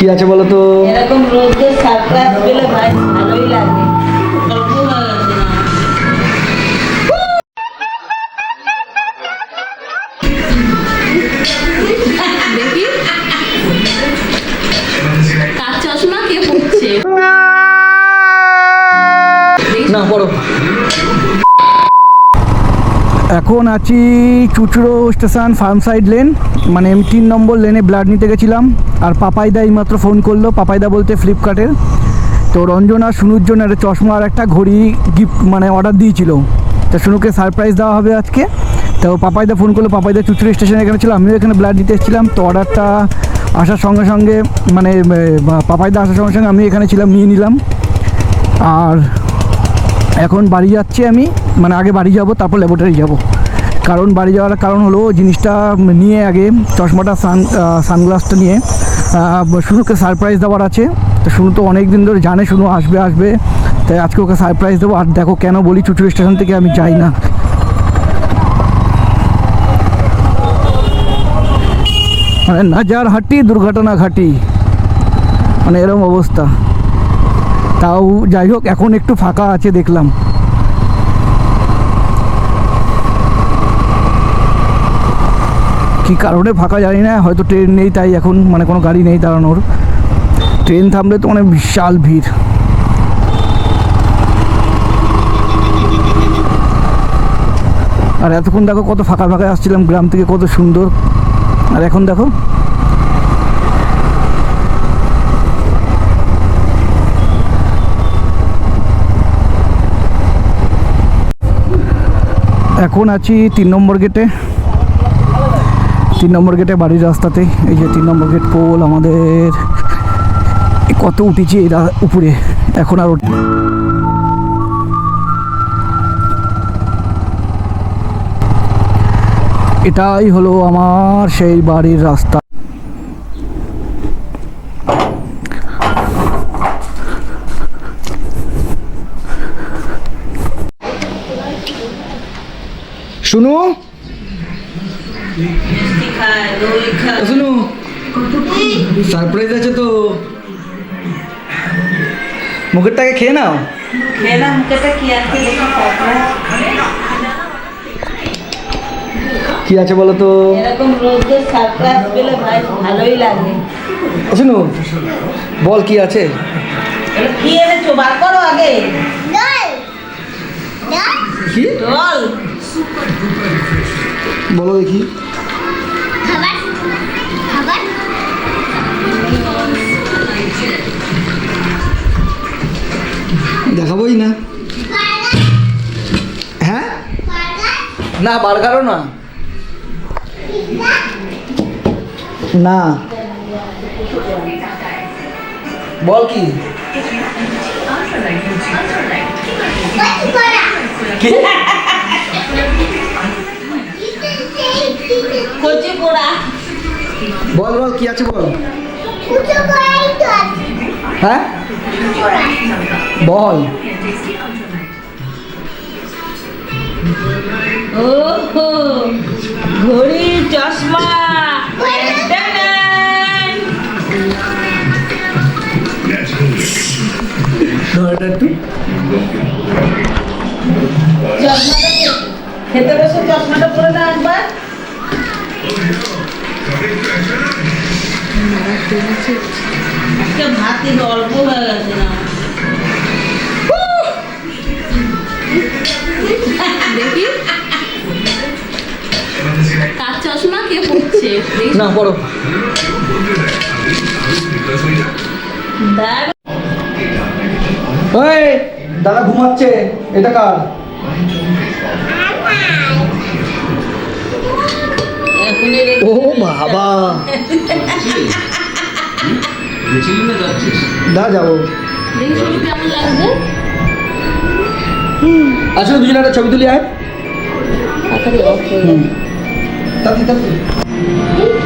কি আছে বলো তো? এরকম রোজ সারপ্রাইজ পেলে ভাই ভালোই লাগে। এখন আছি Chuchura station farm side lane মানে আমি তিন নম্বর লেনে ব্লাড নিতে গেছিলাম। আর পাপাইদা এইমাত্র ফোন করল, পাপাইদা বলতে ফ্লিপকার্টের। তো রঞ্জনা সুনুর জন্য একটা চশমা আর একটা ঘড়ি গিফট মানে অর্ডার দিয়েছিল। তো সুনুকে সারপ্রাইজ দেওয়া হবে আজকে। তো পাপাইদা ফোন করল, পাপাইদা চুচড়ো স্টেশনে এখানে ছিল, আমিও এখানে ব্লাড দিতে এসেছিলাম। তো অর্ডারটা আসার সঙ্গে সঙ্গে মানে পাপাইদা আসার সঙ্গে সঙ্গে আমি এখানে ছিলাম, নিয়ে নিলাম। আর এখন বাড়ি যাচ্ছি আমি মানে আগে বাড়ি যাব, তারপর ল্যাবরেটারি যাব। কারণ বাড়ি যাওয়ার কারণ হলো জিনিসটা নিয়ে আগে চশমাটা, সান সানগ্লাসটা নিয়ে। শুনুকে সারপ্রাইজ দেওয়ার আছে। তো শুনু তো অনেক দিন ধরে জানে, শুনু আসবে আসবে। তাই আজকে ওকে সারপ্রাইজ দেবো। আর দেখো কেন বলি, চুচুড়ি স্টেশন থেকে আমি যাই না। মানে নাজার হাটি, দুর্ঘটনা ঘাটি। মানে এরকম অবস্থা। তাও যাই হোক, এখন একটু ফাঁকা আছে, দেখলাম। কি কারণে ফাঁকা জানি না, হয়তো ট্রেন নেই, তাই এখন মানে কোনো গাড়ি নেই দাঁড়ানোর। ট্রেন থামলে তো মানে বিশাল ভিড়। আর এতক্ষণ দেখো কত ফাঁকা ফাঁকা আসছিলাম, গ্রাম থেকে কত সুন্দর। আর এখন দেখো এখন আছি তিন নম্বর গেটে। তিন নম্বর গেটে বাড়ির রাস্তাতে। এই যে তিন নম্বর গেট পোল আমাদের। কত উঠেছি এই উপরে। এখন আর এটাই হলো আমার সেই বাড়ির রাস্তা। শুনু। শুনু। সারপ্রাইজ আছে তো। মুখের টাকে খেয়ে নাও। কি আছে কি আছে বলো তো? এরকম সারপ্রাইজ পেলে ভাই ভালোই লাগে শুনু বল কি আছে? কি এনেছো? বার করো আগে। কি? বলো দেখি। দেখাবোই না। হ্যাঁ? না বার্গারও না। না। বল কি? কি? বল বল কি আছে বল? হ্যাঁ? বল। ওহো ঘড়ি চশমা! ধরটা একটু। খেতে বসে চশমাটা পরে না একবার? আজকে ভাতই অল্প হয়ে গেছে না। দেখি। কার চশমা? কে পড়ছে না পড়ো দাদা ঘুমাচ্ছে। এটা কার? ও বাবা। দা যাব। আসলে দুজনে একটা ছবি তুলি আয়। তাড়াতাড়ি।